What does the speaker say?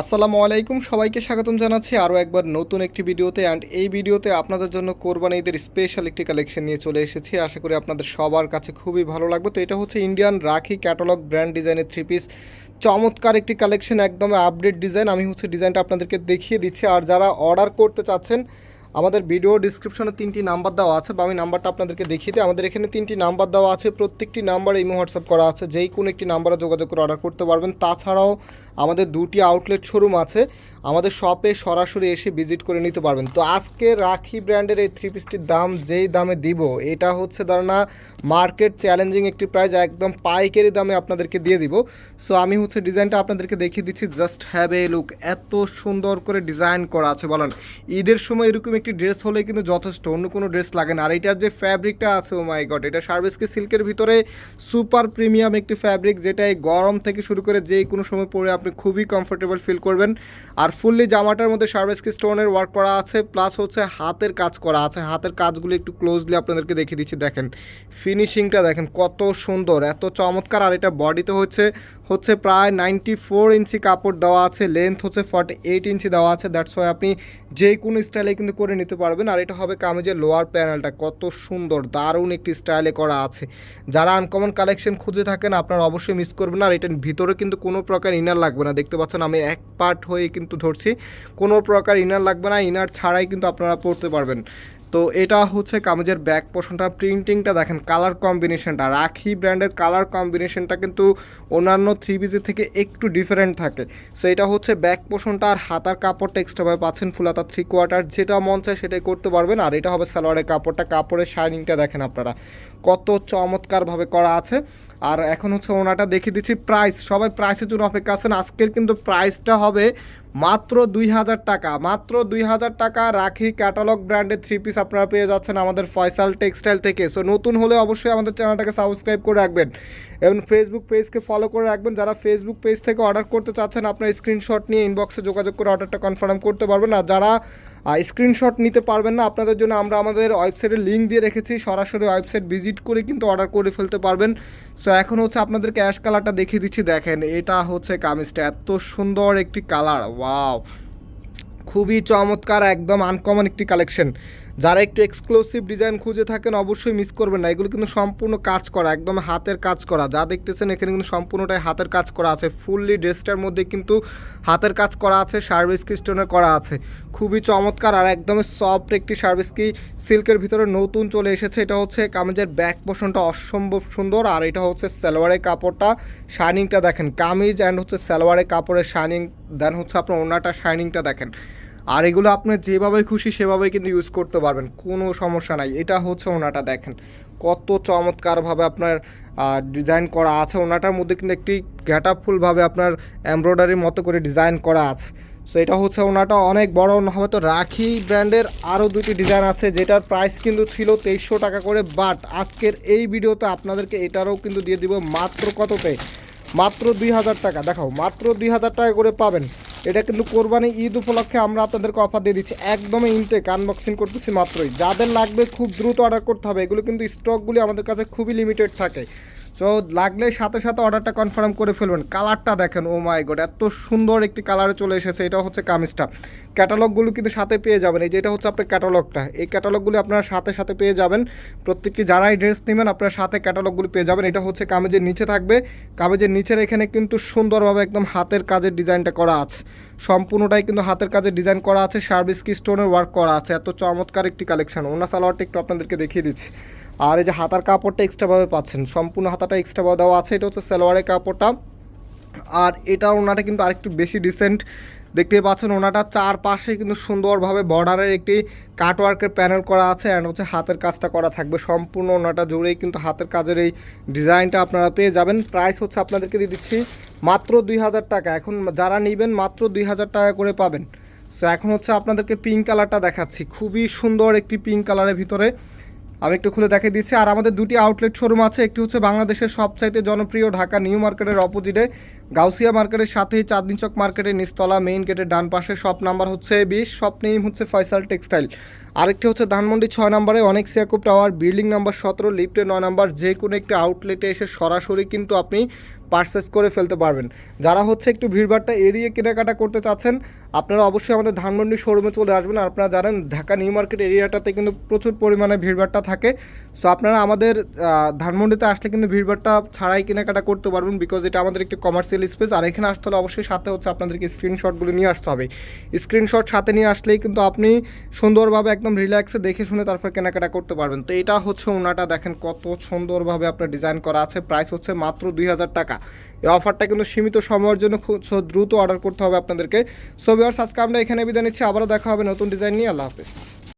আসসালামু আলাইকুম, সবাইকে স্বাগতম জানাচ্ছি আরও একবার নতুন একটি ভিডিওতে। অ্যান্ড এই ভিডিওতে আপনাদের জন্য কোরবানি ঈদের স্পেশাল একটি কালেকশন নিয়ে চলে এসেছি। আশা করি আপনাদের সবার কাছে খুবই ভালো লাগবে। তো এটা হচ্ছে ইন্ডিয়ান রাখি ক্যাটালগ ব্র্যান্ড ডিজাইনের থ্রি পিস চমৎকার একটি কালেকশন একদম আপডেট ডিজাইন আমি হচ্ছে ডিজাইনটা আপনাদেরকে দেখিয়ে দিচ্ছি। আর যারা অর্ডার করতে চাচ্ছেন আমাদের ভিডিও ডিসক্রিপশনে তিনটি নাম্বার দেওয়া আছে, বা আমি নাম্বারটা আপনাদেরকে দেখিয়ে দিই। আমাদের এখানে তিনটি নাম্বার দেওয়া আছে, প্রত্যেকটি নাম্বার এই হোয়াটসঅ্যাপ করা আছে, যেই কোনো একটি নাম্বারে যোগাযোগ করে অর্ডার করতে পারবেন। তাছাড়াও আমাদের দুটি আউটলেট শোরুম আছে আমাদের শপে সরাসরি এসে ভিজিট করে নিতে পারবেন। তো আজকে রাখি ব্র্যান্ডের এই থ্রি পিসটির দাম যেই দামে দিব, এটা হচ্ছে ধারণা মার্কেট চ্যালেঞ্জিং একটি প্রাইস একদম পাইকারি দামে আপনাদেরকে দিয়ে দিব। সো আমি হচ্ছে ডিজাইনটা আপনাদেরকে দেখিয়ে দিচ্ছি জাস্ট হ্যাভ এ লুক এত সুন্দর করে ডিজাইন করা আছে, বলেন। ঈদের সময় এরকম একটি ড্রেস হলে কিন্তু যথেষ্ট, অন্য কোনো ড্রেস লাগে না। আর এটার যে ফ্যাব্রিকটা আছে ও মাই গড এটা সার্ভিসকে সিল্কের ভিতরে সুপার প্রিমিয়াম একটি ফ্যাব্রিক যেটা এই গরম থেকে শুরু করে যে কোনো সময় পরে আপনি খুবই কমফোর্টেবল ফিল করবেন। আর ফুললি জামাটার মধ্যে সার্ভিসকে স্টোনের ওয়ার্ক করা আছে প্লাস হচ্ছে হাতের কাজ করা আছে। হাতের কাজগুলো একটু ক্লোজলি আপনাদেরকে দেখিয়ে দিচ্ছি, দেখেন। ফিনিশিংটা দেখেন, কত সুন্দর, এত চমৎকার। আর এটা বডিতে হচ্ছে হচ্ছে প্রায় নাইনটি ফোর ইঞ্চি কাপড় দেওয়া আছে লেন্থ হচ্ছে ফর্টি এইট ইঞ্চি দেওয়া আছে। দ্যাটস ওয়াই আপনি যে কোনো স্টাইলে কিন্তু করে নিতে পারবেন। আর এটা হবে কামেজের লোয়ার প্যানেলটা কত সুন্দর, দারুণ একটি স্টাইলে করা আছে। যারা আনকমন কালেকশন খুঁজে থাকেন, আপনারা অবশ্যই মিস করবেন। আর এটার ভিতরে কিন্তু কোনো প্রকার ইনার লাগবে না। দেখতে পাচ্ছেন আমি এক পার্ট হয়ে কিন্তু ধরছি, কোনো প্রকার ইনার লাগবে না, ইনার ছাড়াই কিন্তু আপনারা পড়তে পারবেন। তো এটা হচ্ছে কামেজের ব্যাক পোর্শনটা প্রিন্টিংটা দেখেন কালার কম্বিনেশনটা রাখি ব্র্যান্ডের কালার কম্বিনেশনটা কিন্তু অন্যান্য থ্রি পিসের থেকে একটু ডিফারেন্ট থাকে। সো এটা হচ্ছে ব্যাক পোর্শনটা আর হাতার কাপড়টা এক্সট্রাভাবে পাচ্ছেন ফুলাতা থ্রি কোয়ার্টার যেটা মন চায় সেটাই করতে পারবেন। আর এটা হবে সালোয়ারের কাপড়টা, কাপড়ের শাইনিংটা দেখেন আপনারা, কত চমৎকারভাবে করা আছে। আর এখন হচ্ছে ওনাটা দেখিয়ে দিচ্ছি প্রাইস সবাই প্রাইসের জন্য অপেক্ষা আছেন। আজকের কিন্তু প্রাইসটা হবে মাত্র দুই হাজার টাকা। মাত্র দুই হাজার টাকা রাখি ক্যাটালগ ব্র্যান্ডের থ্রি পিস আপনারা পেয়ে যাচ্ছেন আমাদের ফয়সাল টেক্সটাইল থেকে। সো নতুন হলে অবশ্যই আমাদের চ্যানেলটাকে সাবস্ক্রাইব করে রাখবেন এবং ফেসবুক পেজকে ফলো করে রাখবেন। যারা ফেসবুক পেজ থেকে অর্ডার করতে চাচ্ছেন, আপনার স্ক্রিনশট নিয়ে ইনবক্সে যোগাযোগ করে অর্ডারটা কনফার্ম করতে পারবেন। আর যারা স্ক্রিনশট নিতে পারবেন না, আপনাদের জন্য আমরা আমাদের ওয়েবসাইটের লিঙ্ক দিয়ে রেখেছি, সরাসরি ওয়েবসাইট ভিজিট করে কিন্তু অর্ডার করে ফেলতে পারবেন। সো এখন হচ্ছে আপনাদের ক্যাশ কালারটা দেখিয়ে দিচ্ছি, দেখেন, এটা হচ্ছে কামিজটা, এত সুন্দর একটি কালার ওয়াও খুবই চমৎকার, একদম আনকমন একটি কালেকশন যারা একটু এক্সক্লুসিভ ডিজাইন খুঁজে থাকেন অবশ্যই মিস করবেন না। এগুলো কিন্তু সম্পূর্ণ কাজ করা, একদম হাতের কাজ করা। যা দেখতেছেন এখানে কিন্তু সম্পূর্ণটাই হাতের কাজ করা আছে। ফুললি ড্রেসটার মধ্যে কিন্তু হাতের কাজ করা আছে সার্ভিস কি স্টোনের করা আছে। খুবই চমৎকার আর একদম সফট একটি সার্ভিস কি সিল্কের ভিতরে নতুন চলে এসেছে। এটা হচ্ছে কামিজের ব্যাক পোষণটা অসম্ভব সুন্দর আর এটা হচ্ছে সালোয়ারের কাপড়টা শাইনিংটা দেখেন। কামিজ অ্যান্ড হচ্ছে সালোয়ারের কাপড়ের শাইনিং দেন হচ্ছে আপনার ওনাটা শাইনিংটা দেখেন। আর এগুলো আপনি যেভাবে খুশি সেভাবেই কিন্তু ইউজ করতে পারবেন, কোনো সমস্যা নাই। এটা হচ্ছে ওনাটা দেখেন, কত চমৎকারভাবে আপনার ডিজাইন করা আছে। ওনাটার মধ্যে কিন্তু একটি ফুলভাবে আপনার এমব্রয়ডারির মতো করে ডিজাইন করা আছে। সো এটা হচ্ছে ওনাটা অনেক বড় হয়তো রাখি ব্র্যান্ডের আরও দুটি ডিজাইন আছে, যেটার প্রাইস কিন্তু ছিল তেইশশো টাকা করে। বাট আজকের এই ভিডিওতে আপনাদেরকে এটারও কিন্তু দিয়ে দিব মাত্র কততে? মাত্র দুই হাজার টাকা। দেখাও, মাত্র দুই হাজার টাকা করে পাবেন। এটা কিন্তু কোরবানি ঈদ উপলক্ষে আমরা আপনাদেরকে অফার দিয়ে দিচ্ছি। একদমই ইনটেক আনবক্সিং করতেছি মাত্রই। যাদের লাগবে খুব দ্রুত অর্ডার করতে হবে, এগুলো কিন্তু স্টকগুলি আমাদের কাছে খুবই লিমিটেড থাকে। সো লাগলে সাথে সাথে অর্ডারটা কনফার্ম করে ফেলবেন। কালারটা দেখেন ও মাই গড এত সুন্দর একটি কালারে চলে এসেছে, এটা হচ্ছে কামিজটা। ক্যাটালগুলো কিন্তু সাথে পেয়ে যাবেন, এই যে এটা হচ্ছে আপনার ক্যাটালগটা এই ক্যাটালগুলি আপনারা সাথে সাথে পেয়ে যাবেন। প্রত্যেকটি যারাই ড্রেস নেবেন, আপনারা সাথে ক্যাটালগুলি পেয়ে যাবেন। এটা হচ্ছে কামিজের নিচে থাকবে। কামিজের নিচের এখানে কিন্তু সুন্দরভাবে একদম হাতের কাজের ডিজাইনটা করা আছে। সম্পূর্ণটাই কিন্তু হাতের কাজে ডিজাইন করা আছে। সার্ভিস কি স্টোনের ওয়ার্ক করা আছে। এত চমৎকার একটি কালেকশন ওনা সালোয়ারটা একটু আপনাদেরকে দেখিয়ে দিচ্ছি। আর এই যে হাতার কাপড়টা এক্সট্রাভাবে পাচ্ছেন, সম্পূর্ণ হাতাটা এক্সট্রাভাবে দেওয়া আছে, এটা হচ্ছে সালোয়ারের কাপড়টা। আর এটা ওনাটা কিন্তু আরেকটু বেশি ডিসেন্ট দেখতে পাচ্ছেন ওনাটা চারপাশে কিন্তু সুন্দরভাবে বর্ডারের একটি কাটওয়ার্কের প্যানেল করা আছে অ্যান্ড হচ্ছে হাতের কাজটা করা থাকবে। সম্পূর্ণ ওনাটা জুড়েই কিন্তু হাতের কাজের এই ডিজাইনটা আপনারা পেয়ে যাবেন। প্রাইস হচ্ছে আপনাদেরকে দিয়ে দিচ্ছি মাত্র দুই হাজার টাকা। এখন যারা নেবেন মাত্র দুই হাজার টাকা করে পাবেন। সো এখন হচ্ছে আপনাদেরকে পিঙ্ক কালারটা দেখাচ্ছি। খুবই সুন্দর একটি পিঙ্ক কালারের ভিতরে। আমি একটু খুলে দেখে দিচ্ছি। আর আমাদের দুটি আউটলেট শোরুম আছে। একটি হচ্ছে বাংলাদেশের সবচাইতে জনপ্রিয় ঢাকা নিউ মার্কেটের অপোজিটে গাউসিয়া মার্কেটের সাথেই চাঁদনি চক মার্কেটের নিস্তলা মেইন গেটের ডান পাশে। শপ নাম্বার হচ্ছে বিশ শপ নেম হচ্ছে ফয়সাল টেক্সটাইল আরেকটি হচ্ছে ধানমন্ডি ছয় নম্বরে অনেক সিয়াকুব টাওয়ার, বিল্ডিং নাম্বার সতেরো, লিফটে নয় নাম্বার, যে কোনো একটি আউটলেটে এসে সরাসরি কিন্তু আপনি পারচেস করে ফেলতে পারবেন। যারা হচ্ছে একটু ভিড়ভাড়টা এড়িয়ে কেনাকাটা করতে চাচ্ছেন, আপনারা অবশ্যই আমাদের ধানমন্ডি শোরুমে চলে আসবেন। আপনারা জানেন, ঢাকা নিউ মার্কেট এরিয়াটাতে কিন্তু প্রচুর পরিমাণে ভিড়ভাড়টা থাকে। সো আপনারা আমাদের ধানমন্ডিতে আসলে কিন্তু ভিড়ভাড়টা ছাড়াই কেনাকাটা করতে পারবেন বিকজ এটা আমাদের একটি কমার্শিয়াল স্পেস আর এখানে আসতে হলে অবশ্যই সাথে হচ্ছে আপনাদেরকে স্ক্রিনশটগুলো নিয়ে আসতে হবে। স্ক্রিনশট সাথে নিয়ে আসলেই কিন্তু আপনি সুন্দরভাবে একদম রিল্যাক্সে দেখে শুনে তারপর কেনাকাটা করতে পারবেন। তো এটা হচ্ছে ওনাটা দেখেন কত সুন্দরভাবে আপনার ডিজাইন করা আছে। প্রাইস হচ্ছে মাত্র দুই হাজার টাকা। এই অফারটা কিন্তু সীমিত সময়ের জন্য খুব দ্রুত অর্ডার করতে হবে আপনাদেরকে। সো ভিউয়ার্স সাজকে আমরা এখানে বিদায় নিচ্ছি। আবারও দেখা হবে নতুন ডিজাইন নিয়ে। আল্লাহ হাফিজ।